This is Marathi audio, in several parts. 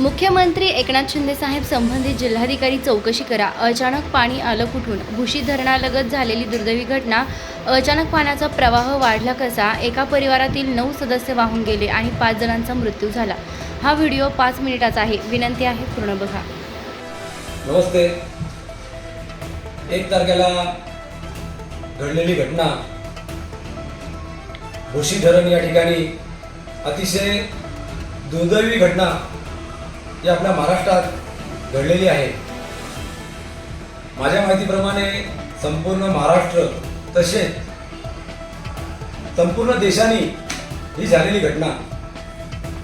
मुख्यमंत्री एकनाथ शिंदे साहेब संबंधित जिल्हाधिकारी चौकशी करा. अचानक पाणी आलं कुठून? भुशी धरणालगत झालेली दुर्दैवी घटना. अचानक पाण्याचा प्रवाह वाढला कसा? एका परिवारातील नऊ सदस्य वाहून गेले आणि पाच जणांचा मृत्यू झाला. हा व्हिडिओ पाच मिनिटाचा आहे. विनंती आहे पूर्ण बघा. नमस्ते. एक तारखेला घडलेली घटना भुशी धरण या ठिकाणी अतिशय दुर्दैवी घटना जी आपल्या महाराष्ट्रात घडलेली आहे. माझ्या माहितीप्रमाणे संपूर्ण महाराष्ट्र तसेच संपूर्ण देशाने ही झालेली घटना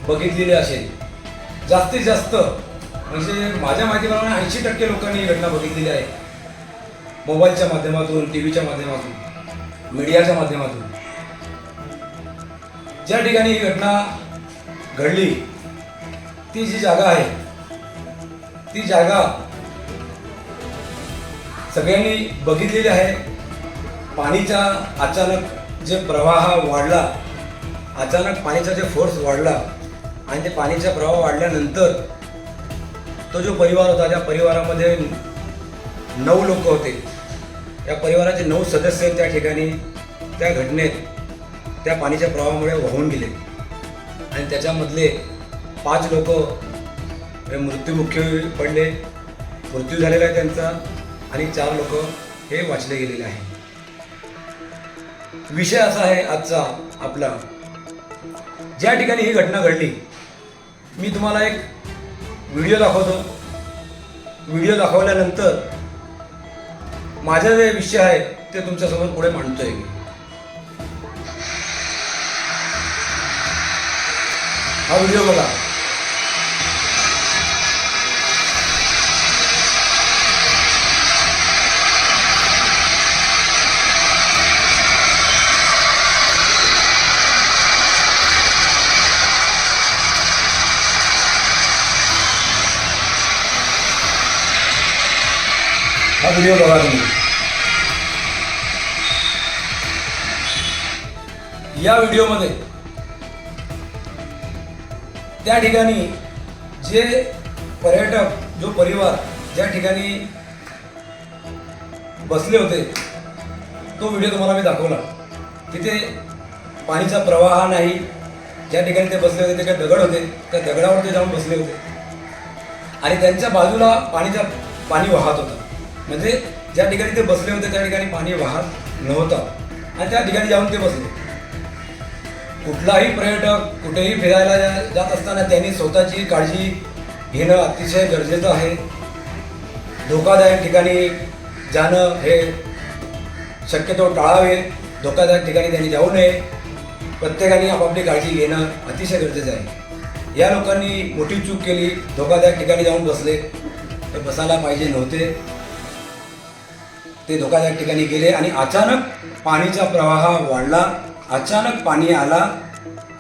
बघितलेली असेल. जास्तीत जास्त म्हणजे माझ्या माहितीप्रमाणे ऐंशी टक्के लोकांनी ही घटना बघितलेली आहे. मोबाईलच्या माध्यमातून टी व्हीच्या माध्यमातून मीडियाच्या माध्यमातून. ज्या ठिकाणी ही घटना घडली ती जी जागा आहे ती जागा सगळ्यांनी बघितलेली आहे. पाणीचा अचानक जे प्रवाह वाढला अचानक पाणीचा जे फोर्स वाढला आणि ते पाणीचा प्रवाह वाढल्यानंतर तो जो परिवार होता त्या परिवारामध्ये नऊ लोक होते या परिवाराचे नऊ सदस्य त्या ठिकाणी त्या घटनेत त्या पाणीच्या प्रवाहामुळे वाहून गेले. आणि त्याच्यामधले पाच लोक हे मृत्युमुखी पडले. मृत्यू झालेला आहे त्यांचा आणि चार लोक हे वाचले गेलेले आहे. विषय असा आहे आजचा आपला. ज्या ठिकाणी ही घटना घडली मी तुम्हाला एक व्हिडिओ दाखवतो. व्हिडिओ दाखवल्यानंतर माझा जे विषय आहे ते तुमच्यासमोर पुढे मांडतोय मी. हा व्हिडिओ बघा. व्हिडिओ बघा तुम्ही. या व्हिडिओमध्ये त्या ठिकाणी जे पर्यटक जो परिवार ज्या ठिकाणी बसले होते तो व्हिडिओ तुम्हाला मी दाखवला. तिथे पाणीचा प्रवाह नाही. ज्या ठिकाणी ते बसले होते ते काही दगड होते. त्या दगडावर ते जाऊन बसले होते. आणि त्यांच्या बाजूला पाणीचा पाणी वाहत होतं. म्हणजे ज्या ठिकाणी ते बसले होते त्या ठिकाणी पाणी वाहत नव्हतं. आणि त्या ठिकाणी जाऊन ते बसले. कुठलाही पर्यटक कुठेही फिरायला जात असताना त्यांनी स्वतःची काळजी घेणं अतिशय गरजेचं आहे. धोकादायक ठिकाणी जाणं हे शक्यतो टाळावे. धोकादायक ठिकाणी त्यांनी जाऊ नये. प्रत्येकाने आपापली काळजी घेणं अतिशय गरजेचं आहे. या लोकांनी मोठी चूक केली. धोकादायक ठिकाणी जाऊन बसले. ते बसायला पाहिजे नव्हते. ते धोकादायक ठिकाणी गेले आणि अचानक पाणीचा प्रवाह वाढला. अचानक पाणी आला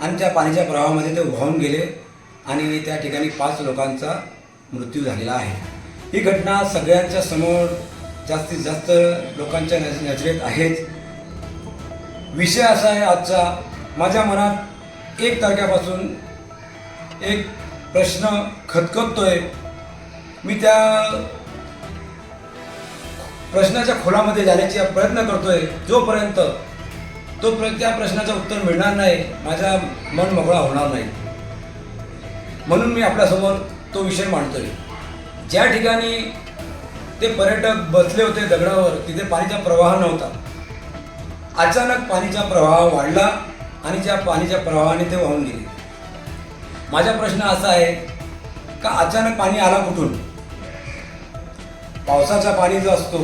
आणि त्या पाण्याच्या प्रवाहामध्ये ते वाहून गेले आणि त्या ठिकाणी पाच लोकांचा मृत्यू झालेला आहे. ही घटना सगळ्यांच्या समोर जास्तीत जास्त लोकांच्या नज नजरेत आहेच. विषय असा आहे आजचा माझ्या मनात एक तारखेपासून एक प्रश्न खतखततोय. मी त्या प्रश्नाच्या खोलामध्ये जाण्याचा प्रयत्न करतोय जोपर्यंत तो त्या प्रश्नाचं उत्तर मिळणार नाही माझा मन मोकळा होणार नाही. म्हणून मी आपल्यासमोर तो विषय मांडतोय. ज्या ठिकाणी ते पर्यटक बसले होते दगडावर तिथे पाणीचा प्रवाह नव्हता. अचानक पाणीचा प्रवाह वाढला आणि त्या पाणीच्या प्रवाहाने ते वाहून गेले. माझा प्रश्न असा आहे का अचानक पाणी आला कुठून? पावसाचा पाणी जो असतो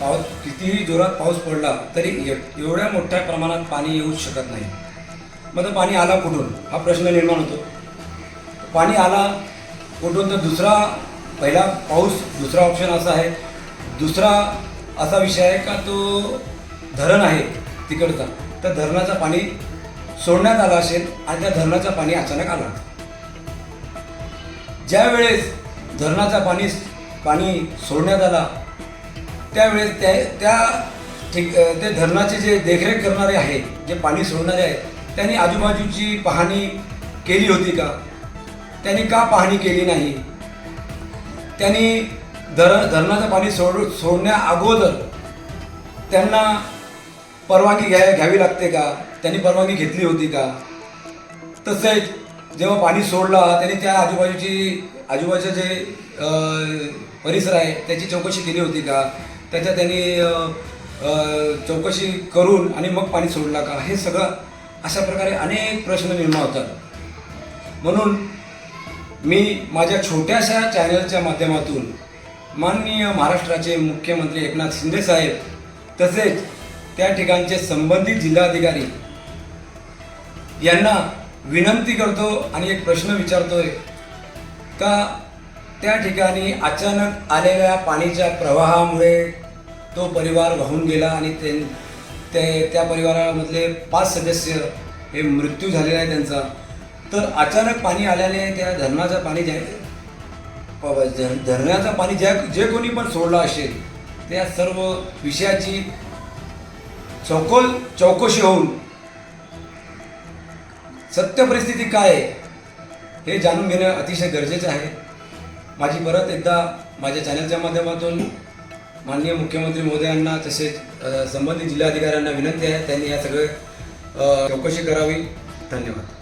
पाऊस कितीही जोरात पाऊस पडला तरी एवढ्या मोठ्या प्रमाणात पाणी येऊच शकत नाही. मग तो पाणी आला कुठून? हा प्रश्न निर्माण होतो. पाणी आला कुठून? तर दुसरा पहिला पाऊस दुसरा ऑप्शन असा आहे. दुसरा असा विषय आहे का तो धरण आहे तिकडचा. त्या धरणाचं पाणी सोडण्यात आलं असेल आणि त्या धरणाचं पाणी अचानक आलं. ज्या वेळेस धरणाचा पाणी पाणी सोडण्यात आला. त्यावेळेस त्या त्या ठीक ते धरणाचे जे देखरेख करणारे आहे जे पाणी सोडणारे आहेत त्यांनी आजूबाजूची पाहणी केली होती का? त्यांनी का पाहणी केली नाही? त्यांनी धर धरणाचं पाणी सोड सोडण्या अगोदर त्यांना परवानगी घ्या घ्यावी लागते का? त्यांनी परवानगी घेतली होती का? तसेच जेव्हा पाणी सोडला त्यांनी त्या आजूबाजूची आजूबाजूचे जे परिसर आहे त्याची चौकशी केली होती का? त्याच्या त्यांनी चौकशी करून आणि मग पाणी सोडला का? हे सगळं अशा प्रकारे अनेक प्रश्न निर्माण होतात. म्हणून मी माझ्या छोट्याशा चॅनलच्या माध्यमातून माननीय महाराष्ट्राचे मुख्यमंत्री एकनाथ शिंदे साहेब तसेच त्या ठिकाणचे संबंधित जिल्हाधिकारी यांना विनंती करतो आणि एक प्रश्न विचारतोय का त्या ठिकाणी अचानक आलेल्या पाणीच्या प्रवाहामुळे तो परिवार वाहून गेला आणि ते ते त्या परिवारामधले पाच सदस्य हे मृत्यू झालेला आहे त्यांचा. तर अचानक पाणी आल्याने त्या धरणाचं पाणी जे धर- धरणाचं पाणी ज्या जे कोणी पण सोडलं असेल त्या सर्व विषयाची चौकोल चौकशी होऊन सत्य परिस्थिती काय आहे हे जाणून घेणं अतिशय गरजेचं आहे. माझी परत एकदा माझ्या चॅनलच्या माध्यमातून माननीय मुख्यमंत्री महोदयांना तसेच संबंधित जिल्हाधिकाऱ्यांना विनंती आहे त्यांनी या सगळे चौकशी करावी. धन्यवाद.